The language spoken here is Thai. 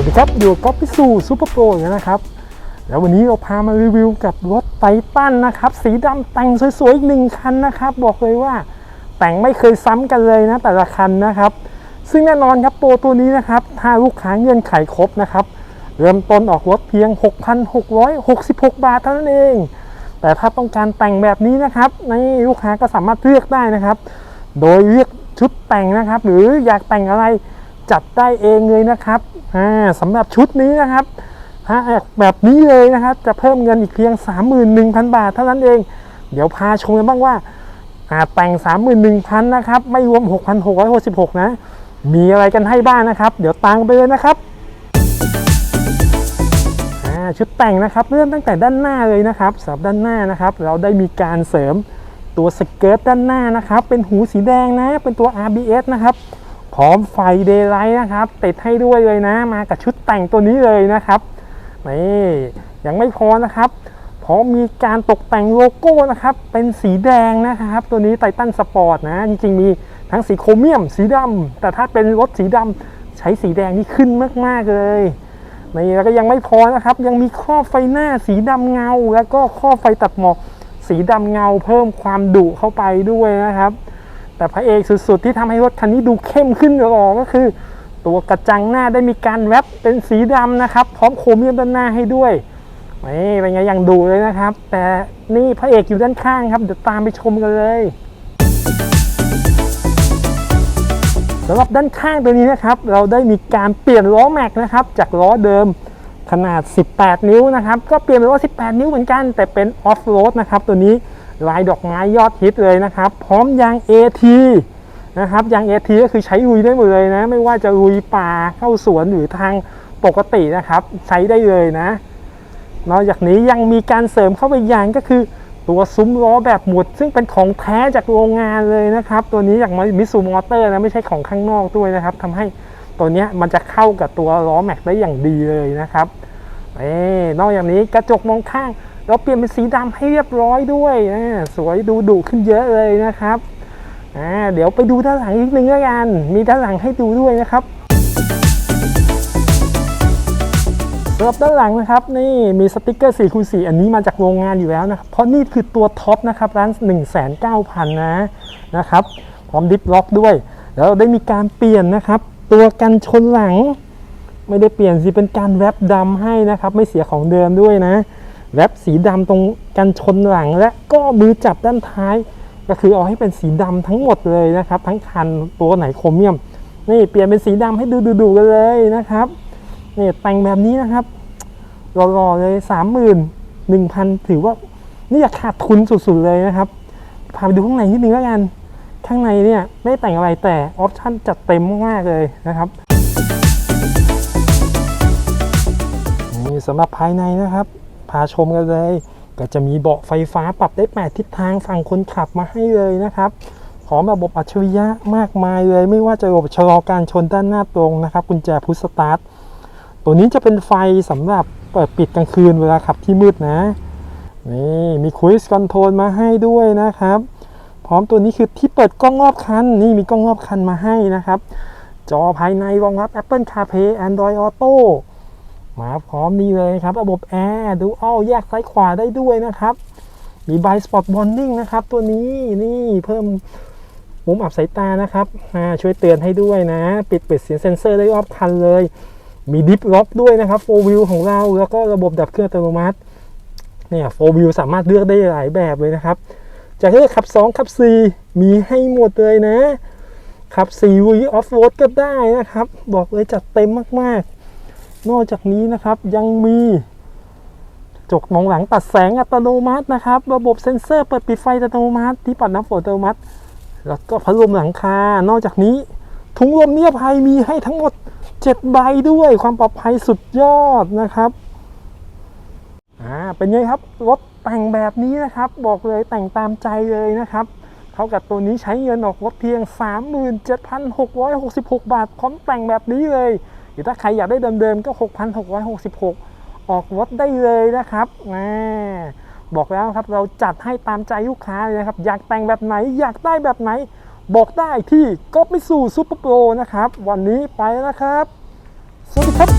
วัสดีครับอยู่กับก๊อฟพิสูซูเปอร์โปรนะครับ แล้ววันนี้เราพามารีวิวกับรถไททันนะครับ สีดำแต่งสวยๆอีกหนึ่งคันนะครับ บอกเลยว่าแต่งไม่เคยซ้ำกันเลยนะแต่ละคันนะครับ ซึ่งแน่นอนครับโปรตัวนี้นะครับ ถ้าลูกค้าเงื่อนไขครบนะครับ เริ่มต้นออกรถเพียง 6,666 บาทเท่านั้นเอง แต่ถ้าต้องการแต่งแบบนี้นะครับในลูกค้าก็สามารถเลือกได้นะครับ โดยเลือกชุดแต่งนะครับ หรืออยากแต่งอะไรจัดได้เองเลยนะครับ อ่าสำหรับชุดนี้นะครับแบบนี้เลยนะครับ จะเพิ่มเงินอีกเพียง 31,000 บาทเท่านั้นเอง เดี๋ยวพาชมกันบ้างว่าอ่าแต่ง 31,000นะครับ ไม่รวม 6,666 นะ มีอะไรกันให้บ้างนะครับ เดี๋ยวตามไปเลยนะครับชุดแต่งนะครับเริ่มตั้งแต่ด้านหน้าเลยนะครับสำหรับด้านหน้านะครับ เราได้มีการเสริมตัวสเกิร์ตด้านหน้านะครับ เป็นหูสีแดงนะ เป็นตัว RBS นะครับ พร้อมไฟเดย์ไลท์นะครับ ติดให้ด้วยเลยนะ มากับชุดแต่งตัวนี้เลยนะครับนี่ยังไม่พอนะครับพร้อมมีการตกแต่งโลโก้นะครับ เป็นสีแดงนะครับ ตัวนี้ไททันสปอร์ตนะ จริงๆ มีทั้งสีโครเมียม สีดำแต่ถ้าเป็นรถสีดำใช้สีแดงนี่ขึ้นมากๆเลยนี่แล้วก็ยังไม่พอนะครับ ยังมีครอบไฟหน้าสีดำเงา แล้วก็ครอบไฟตัดหมอกสีดำเงาเพิ่มความดุเข้าไปด้วยนะครับ แต่พระเอกสุดๆ ที่ทำให้รถคันนี้ดูเข้มขึ้นหรอก็คือ ตัวกระจังหน้าได้มีการแรปเป็นสีดำนะครับ พร้อมโครเมียมด้านหน้าให้ด้วยนี่เป็นไงยังดูเลยนะครับ แต่นี่พระเอกอยู่ด้านข้างครับ เดี๋ยวตามไปชมกันเลยสำหรับด้านข้างตัวนี้นะครับ เราได้มีการเปลี่ยนล้อแม็กนะครับ จากล้อเดิมขนาด 18 นิ้วนะครับ ก็เปลี่ยนเป็นล้อ18 นิ้วเหมือนกัน แต่เป็นออฟโรดนะครับตัวนี้ ลายดอกไม้ยอดฮิตเลยนะครับ พร้อมยาง AT นะครับยาง AT ก็คือใช้ลุยได้หมดเลยนะ ไม่ว่าจะลุยป่าเข้าสวนหรือทางปกตินะครับ ใช้ได้เลยนะนอกจากนี้ยังมีการเสริมเข้าไปยางก็คือตัวซุ้มล้อแบบหมุด ซึ่งเป็นของแท้จากโรงงานเลยนะครับ ตัวนี้จากมิสูมอเตอร์นะไม่ใช่ของข้างนอกด้วยนะครับทำให้ตัวนี้มันจะเข้ากับตัวล้อแม็กได้อย่างดีเลยนะครับเอ้นอกจากนี้กระจกมองข้าง เราเปลี่ยนเป็นสีดำให้เรียบร้อยด้วยนะสวยดูดุขึ้นเยอะเลยนะครับอ่าเดี๋ยวไปดูด้านหลังอีกนึงแล้วกันมีด้านหลังให้ดูด้วยนะครับสำหรับด้านหลังนะครับนี่มีสติกเกอร์4คูณ4อันนี้มาจากโรงงานอยู่แล้วนะครับเพราะนี่คือตัวท็อปนะครับร้าน 1 9 0 0 0 นะนะครับพร้อมดิฟล็อกด้วย แล้วเราได้มีการเปลี่ยนนะครับ ตัวกันชนหลัง ไม่ได้เปลี่ยนสิเป็นการแรปดำให้นะครับ ไม่เสียของเดิมด้วยนะ แรปสีดำตรงกันชนหลัง และก็มือจับด้านท้าย ก็คือเอาให้เป็นสีดำทั้งหมดเลยนะครับ ทั้งคันตัวไหนโครเมียม นี่เปลี่ยนเป็นสีดำให้ดูดูๆกันเลยนะครับนี่แต่งแบบนี้นะครับรอๆเลยสามหมื่นหนึ่งพันถือว่านี่อยากขาดทุนสุดๆเลยนะครับพาไปดูข้างในนิดนึงแล้วกัน ข้างในเนี่ยไม่แต่งอะไรแต่ออปชั่นจัดเต็มมากเลยนะครับนี่สำหรับภายในนะครับ พาชมกันเลย ก็จะมีเบาะไฟฟ้าปรับได้ 8 ทิศทางฝั่งคนขับมาให้เลยนะครับพร้อมระบบอัจฉริยะมากมายเลย ไม่ว่าจะระบบชะลอการชนด้านหน้าตรงนะครับกุญแจพุชสตาร์ทตัวนี้จะเป็นไฟสำหรับเปิดปิดกลางคืนเวลาขับที่มืดนะนี่มีคุ i สคอนโทรลมาให้ด้วยนะครับ พร้อมตัวนี้คือที่เปิดกล้องรอบคันนี่มีกล้องรอบคันมาให้นะครับ จอภายในรองรับ Apple CarPlay Android Auto มาพร้อมนี่เลยครับ ระบบแอร์ดูอ้อแยกซ้ายขวาได้ด้วยนะครับ มี b บ Spot Warning นะครับ ตัวนี้นี่เพิ่มมุมอับสายตานะครับช่วยเตือนให้ด้วยนะ ปิดปิดเสียงเซ็นเซอร์ได้รอบคันเลย มีดิฟล็อกด้วยนะครับโฟวิวของเราแล้วก็ระบบดับเครื่องอัตโนมัติเนี่ยโฟวิวสามารถเลือกได้หลายแบบเลยนะครับจะเลือกขับ 2 ขับ 4 มีให้หมดเลยนะขับ4วีออฟโรดก็ได้นะครับ บอกเลยจัดเต็มมาก ๆ นอกจากนี้นะครับยังมีจกมองหลังตัดแสงอัตโนมัตินะครับ ระบบเซ็นเซอร์เปิดปิดไฟอัตโนมัติ ที่ปัดน้ำฝนอัตโนมัติ แล้วก็พัดลมหลังคา นอกจากนี้ถุงลมนิรภัยมีให้ทั้งหมด 7 ใบด้วยความปลอดภัยสุดยอดนะครับอ่าเป็นไงครับรถแต่งแบบนี้นะครับ บอกเลยแต่งตามใจเลยนะครับเท่ากับตัวนี้ใช้เงินออกรถเพียง 37,666 บาทพร้อมแต่งแบบนี้เลย รือถ้าใครอยากได้เดิมๆก็ 6,666 ออกรถได้เลยนะครับอ่าบอกแล้วครับเราจัดให้ตามใจลูกค้าเลยนะครับ อยากแต่งแบบไหนอยากได้แบบไหน บอกได้ที่ก๊อปมิสูซูเปอร์โปรนะครับ วันนี้ไปแล้วนะครับ สวัสดีครับ